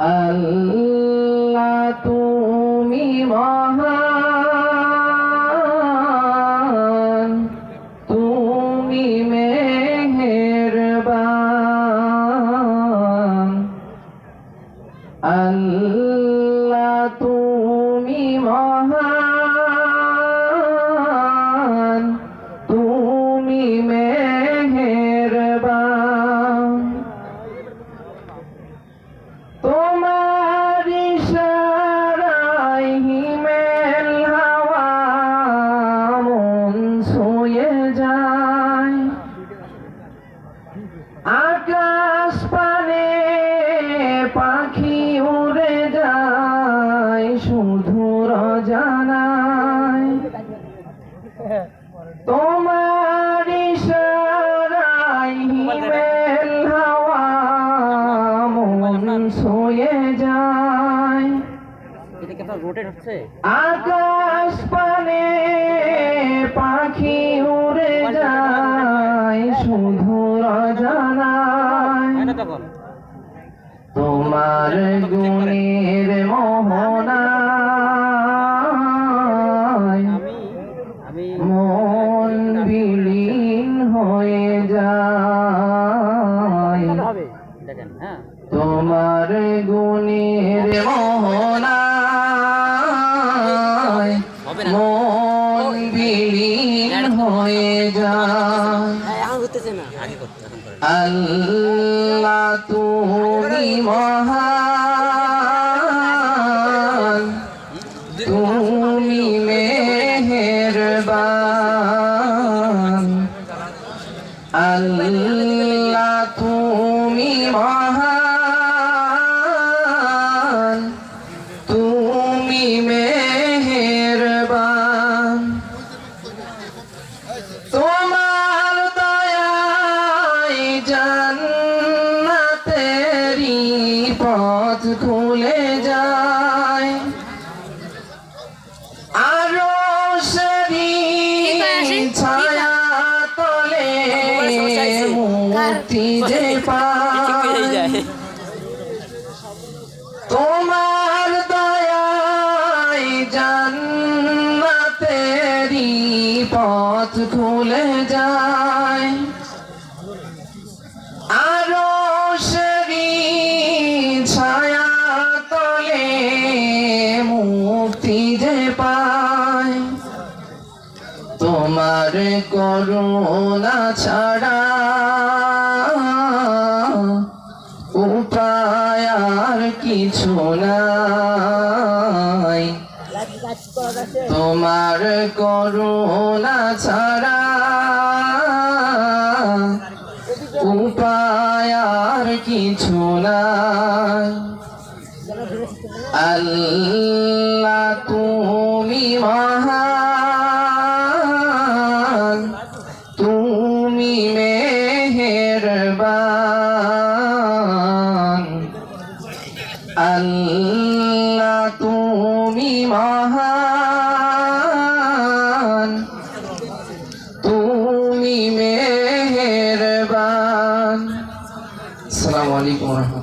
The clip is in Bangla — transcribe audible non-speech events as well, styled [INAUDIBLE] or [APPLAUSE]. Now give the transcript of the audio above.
আল্লাহ। তুমি মহান। আকাশ পানে পাখি উড়ে যায়, শুধু জানায় তোমার হাওয়া ছুঁয়ে যায়। আকাশ পানে পাখি উড়ে যায় গুণের মোহনায় মন বিলীন হয়ে যায়। এখন আল্লাহ তুমি মহান। তুমি মেহেরবান। আল্লাহ তোমার দয়ায় জান্নাতেরি পথ খুলে যায়। আরও সেরি ছায়া তলে মুক্তি যে [LAUGHS] পায়। তোমার পথ খুলে যায়। আরও সেরি ছায়া তলে মুক্তি যে পায়। তোমার করুণা ছাড়া উপায় আর কিছু নাই। তোমার করুণা ছাড়া উপায় আর কিছু নাই। আল্লাহ তুমি মহান, তুমি মেহেরবান। আল্লাহ তুমি মহান। আলাইকুম